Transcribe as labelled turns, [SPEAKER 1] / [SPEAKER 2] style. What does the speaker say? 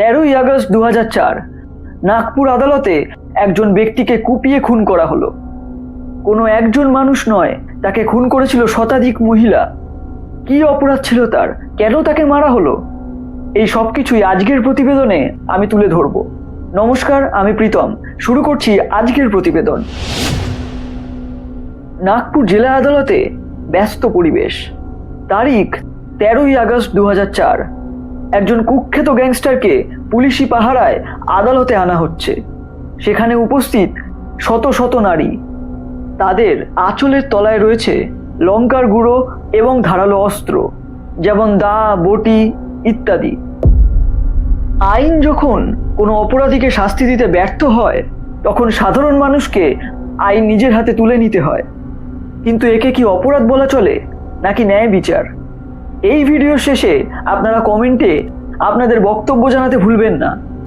[SPEAKER 1] তেরোই আগস্ট দু নাগপুর আদালতে একজন ব্যক্তিকে কুপিয়ে খুন করা হলো। কোনো একজন মানুষ নয়, তাকে খুন করেছিল শতাধিক মহিলা। কি অপরাধ ছিল তার? কেন তাকে মারা হলো? এই সব কিছুই আজকের প্রতিবেদনে আমি তুলে ধরব। নমস্কার, আমি প্রীতম। শুরু করছি আজকের প্রতিবেদন। নাগপুর জেলা আদালতে ব্যস্ত পরিবেশ। তারিখ তেরোই আগস্ট দু একজন কুখ্যাত গ্যাংস্টারকে পুলিশি পাহারায় আদালতে আনা হচ্ছে। সেখানে উপস্থিত শত শত নারী। তাদের আঁচলের তলায় রয়েছে লঙ্কার গুঁড়ো এবং ধারালো অস্ত্র, যেমন দা, বটি ইত্যাদি। আইন যখন কোনো অপরাধীকে শাস্তি দিতে ব্যর্থ হয়, তখন সাধারণ মানুষকে আইন নিজের হাতে তুলে নিতে হয়। কিন্তু একে কি অপরাধ বলা চলে, নাকি ন্যায় বিচার? এই ভিডিও শেষে আপনারা কমেন্টে আপনাদের বক্তব্য জানাতে ভুলবেন না।